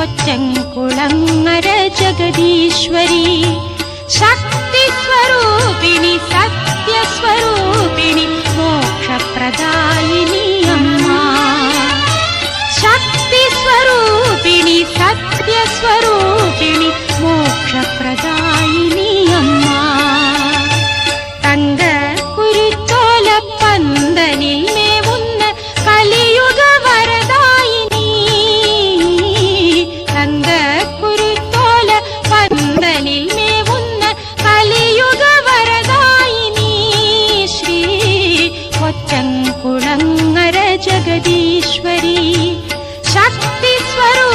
കൊച്ചംകുളങ്ങര ജഗദീശ്വരി ശക്തി സ്വരൂപിണി സത്യസ്വരൂപിണി മോക്ഷപ്രദായിനി അമ്മ. ശക്തി സ്വരൂപിണി സത്യസ്വരൂപിണി മോക്ഷപ്രദാ ఎవరు